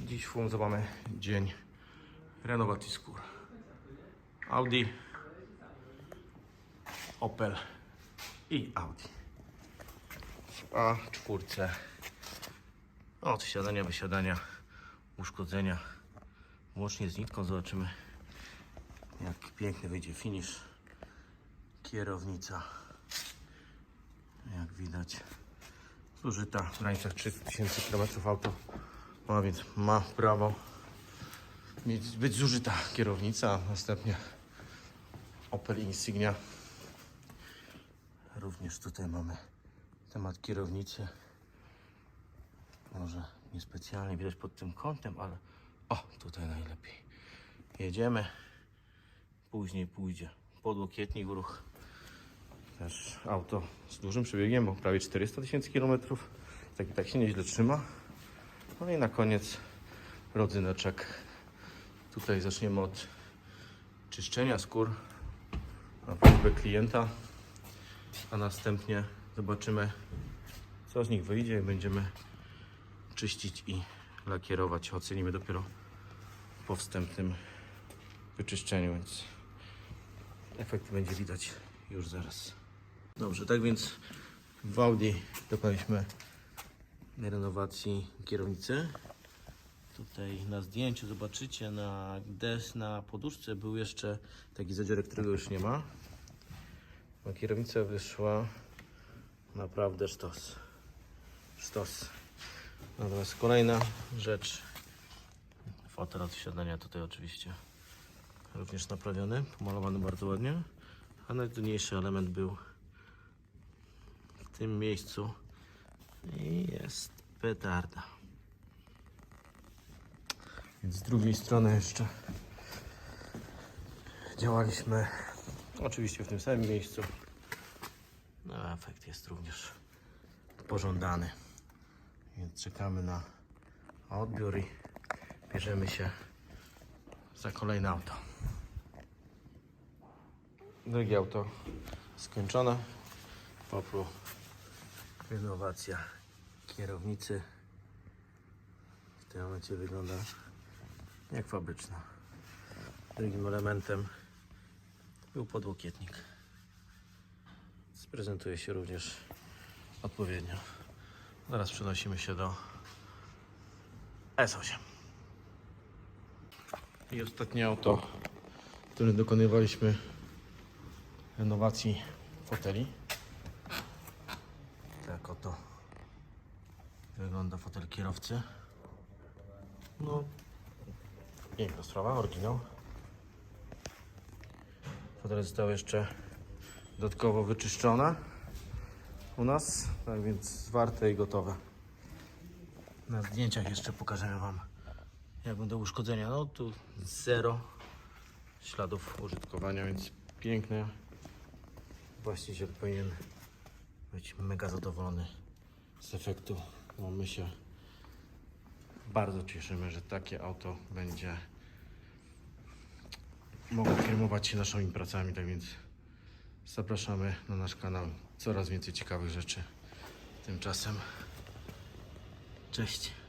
Dziś mamy dzień renowacji skór. Audi, Opel i Audi. W A4 od siadania, wysiadania, uszkodzenia. Łącznie z nitką zobaczymy jak piękny wyjdzie finish. Kierownica jak widać zużyta w granicach 300 tysięcy km auto ma, więc ma prawo mieć, być zużyta kierownica, a następnie Opel Insignia. Również tutaj mamy temat kierownicy. Może niespecjalnie widać pod tym kątem, ale o, tutaj najlepiej. Jedziemy. Później pójdzie podłokietnik ruch. Też auto z dużym przebiegiem, bo prawie 400 tysięcy kilometrów. Tak, tak się nieźle trzyma. No i na koniec rodzyneczek. Tutaj zaczniemy od czyszczenia skór na prośbę klienta, a następnie zobaczymy co z nich wyjdzie i będziemy czyścić i lakierować. Ocenimy dopiero po wstępnym wyczyszczeniu, więc efekt będzie widać już zaraz. Dobrze, tak więc w Audi dokonaliśmy renowacji kierownicy. Tutaj na zdjęciu zobaczycie na des na poduszce był jeszcze taki zadziorek, którego już nie ma. A kierownica wyszła naprawdę sztos. Sztos. Natomiast kolejna rzecz. Fotel od wsiadania tutaj oczywiście również naprawiony, pomalowany bardzo ładnie. A najtrudniejszy element był w tym miejscu i jest petarda. Więc z drugiej strony jeszcze działaliśmy oczywiście w tym samym miejscu. No, a efekt jest również pożądany. Więc czekamy na odbiór i bierzemy się za kolejne auto. Drugie auto skończone. Popru renowacja kierownicy. W tym momencie wygląda jak fabryczna. Drugim elementem był podłokietnik. Sprezentuje się również odpowiednio. Zaraz przenosimy się do S8. I ostatnie auto, w którym dokonywaliśmy renowacji foteli. Tak oto wygląda fotel kierowcy. No, piękna sprawa, oryginał. Fotele zostały jeszcze dodatkowo wyczyszczone u nas, tak więc zwarte i gotowe. Na zdjęciach jeszcze pokażemy Wam, jak będą uszkodzenia. No tu zero śladów użytkowania, więc piękne. Właściciel powinien być mega zadowolony z efektu, bo my się bardzo cieszymy, że takie auto będzie mogło firmować się naszymi pracami, tak więc zapraszamy na nasz kanał. Coraz więcej ciekawych rzeczy. Tymczasem cześć.